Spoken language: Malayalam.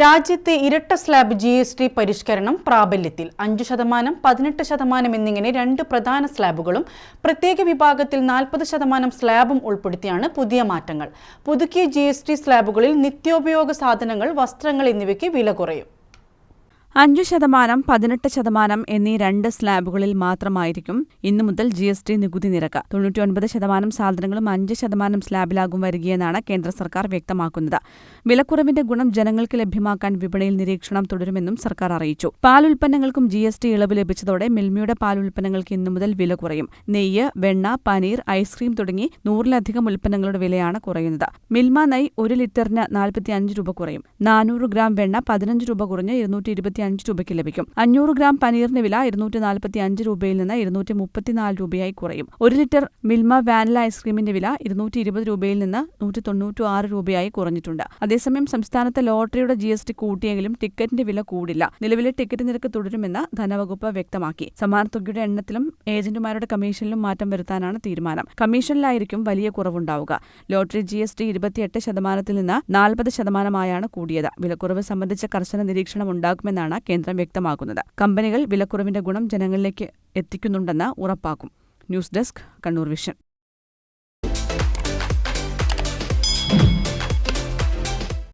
രാജ്യത്തെ ഇരട്ട സ്ലാബ് ജി എസ് ടി പരിഷ്കരണം പ്രാബല്യത്തിൽ അഞ്ചു ശതമാനം പതിനെട്ട് ശതമാനം എന്നിങ്ങനെ രണ്ട് പ്രധാന സ്ലാബുകളും പ്രത്യേക വിഭാഗത്തിൽ നാൽപ്പത് ശതമാനം സ്ലാബും ഉൾപ്പെടുത്തിയാണ് പുതിയ മാറ്റങ്ങൾ. പുതുക്കിയ ജി സ്ലാബുകളിൽ നിത്യോപയോഗ സാധനങ്ങൾ വസ്ത്രങ്ങൾ എന്നിവയ്ക്ക് വില കുറയും. അഞ്ചു ശതമാനം പതിനെട്ട് ശതമാനം എന്നീ രണ്ട് സ്ലാബുകളിൽ മാത്രമായിരിക്കും ഇന്നു മുതൽ ജി എസ് ടി നികുതി നിരക്ക്. തൊണ്ണൂറ്റിയൊൻപത് ശതമാനം സാധനങ്ങളും അഞ്ച് ശതമാനം സ്ലാബിലാകും വരികയെന്നാണ് കേന്ദ്ര സർക്കാർ വ്യക്തമാക്കുന്നത്. വിലക്കുറവിന്റെ ഗുണം ജനങ്ങൾക്ക് ലഭ്യമാക്കാൻ വിപണിയിൽ നിരീക്ഷണം തുടരുമെന്നും സർക്കാർ അറിയിച്ചു. പാൽ ഉൽപ്പന്നങ്ങൾക്കും ജി എസ് ടി ഇളവ് ലഭിച്ചതോടെ മിൽമയുടെ പാൽ ഉൽപ്പന്നങ്ങൾക്ക് ഇന്നു മുതൽ വില കുറയും. നെയ്യ് വെണ്ണ പനീർ ഐസ്ക്രീം തുടങ്ങി നൂറിലധികം ഉൽപ്പന്നങ്ങളുടെ വിലയാണ് കുറയുന്നത്. മിൽമ നെയ് ഒരു ലിറ്ററിന് നാൽപ്പത്തി അഞ്ച് രൂപ കുറയും. നാനൂറ് ഗ്രാം വെണ്ണ പതിനഞ്ച് രൂപ കുറഞ്ഞ് ഇരുന്നൂറ്റി അഞ്ച് രൂപയ്ക്ക് ലഭിക്കും. അഞ്ഞൂറ് ഗ്രാം പനീറിന്റെ വില ഇരുന്നൂറ്റി നാൽപ്പത്തി അഞ്ച് രൂപയിൽ നിന്ന് ഇരുന്നൂറ്റി മുപ്പത്തിനാല് രൂപയായി കുറയും. ഒരു ലിറ്റർ മിൽമ വാനില ഐസ്ക്രീമിന്റെ വില ഇരുന്നൂറ്റി ഇരുപത് രൂപയിൽ നിന്ന് നൂറ്റി തൊണ്ണൂറ്റി ആറ് രൂപയായി കുറഞ്ഞിട്ടുണ്ട്. അതേസമയം സംസ്ഥാനത്തെ ലോട്ടറിയുടെ ജി എസ് ടി കൂട്ടിയെങ്കിലും ടിക്കറ്റിന്റെ വില കൂടില്ല. നിലവിലെ ടിക്കറ്റ് നിരക്ക് തുടരുമെന്ന് ധനവകുപ്പ് വ്യക്തമാക്കി. സമ്മാനത്തുകയുടെ എണ്ണത്തിലും ഏജന്റുമാരുടെ കമ്മീഷനിലും മാറ്റം വരുത്താനാണ് തീരുമാനം. കമ്മീഷനിലായിരിക്കും വലിയ കുറവുണ്ടാവുക. ലോട്ടറി ജി എസ് ടി ഇരുപത്തിയെട്ട് ശതമാനത്തിൽ നിന്ന് നാൽപ്പത് ശതമാനമായാണ് കൂടിയത്. വിലക്കുറവ് സംബന്ധിച്ച കർശന നിരീക്ഷണം ഉണ്ടാകുമെന്നാണ് കേന്ദ്രം വ്യക്തമാക്കുന്നത്. കമ്പനികൾ വിലക്കുറവിന്റെ ഗുണം ജനങ്ങളിലേക്ക് എത്തിക്കുന്നുണ്ടെന്ന് ഉറപ്പാക്കും. News desk Kannur vision.